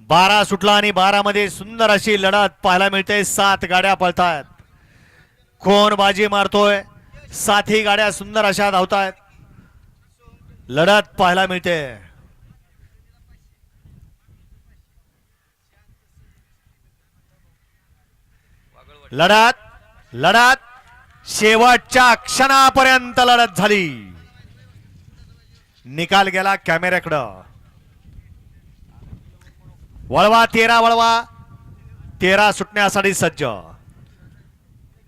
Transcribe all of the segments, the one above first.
बारा सुटला आणि बारामध्ये सुंदर अशी लढत पाहायला मिळते. सात गाड्या पळतायत. कोण बाजी मारतोय? सातही गाड्या सुंदर अशा धावतायत. लढत पाहायला मिळते. लढत लढत. शेवटच्या क्षणापर्यंत लढत झाली. निकाल गेला कॅमेऱ्याकडं. वळवा तेरा वळवा. तेरा सुटण्यासाठी सज्ज.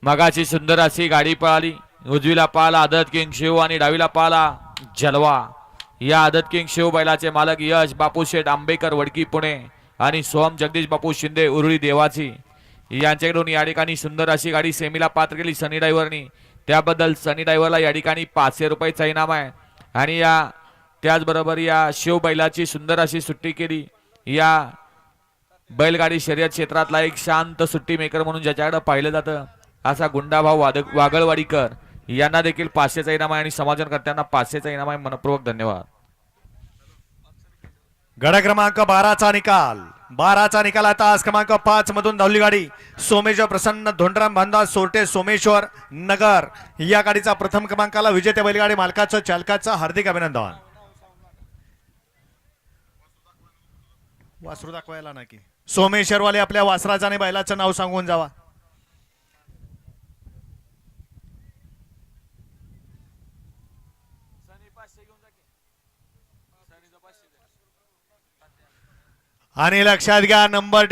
मगाची सुंदर अशी गाडी पळाली उजवीला पाला आदत किंग शिव आणि डावीला पाला जलवा. या आदत किंग शिव बैलाचे मालक यश बापू शेठ आंबेकर वडकी पुणे आणि सोहम जगदीश बापू शिंदे उरुळी देवाची यांच्याकडून या ठिकाणी सुंदर अशी गाडी सेमीला पात्र केली सनी ड्रायव्हरनी त्याबद्दल सनी ड्रायव्हरला या ठिकाणी पाचशे रुपयेचा इनाम आहे. आणि या त्याचबरोबर या शिव बैलाची सुंदर अशी सुट्टी केली. या बैलगाडी शर्यत क्षेत्रातला एक शांत सुट्टी मेकर म्हणून ज्याच्याकडे पाहिलं जातं असा गुंडाभाऊ वाद वागळवाडीकर यांना देखील पाचशेचा इनाम आहे आणि समाजनकर्त्यांना पाचशेचा इनाम आहे. मनपूर्वक धन्यवाद. गड क्रमांक बाराचा निकाल. बाराचा निकाल आता आज क्रमांक पाच मधून धावली गाडी. सोमेश्वर प्रसन्न धोंडराम बांधा सोरटे सोमेश्वर नगर. या गाडीचा प्रथम क्रमांकाला विजेते बैलगाडी मालकाचं चालकाचं हार्दिक अभिनंदन. वासरू दाखवायला ना की. सोमेश्वरवाले आपल्या वासराचं आणि बैलाचं नाव सांगून जावा. आणि लक्षात घ्या नंबर टेक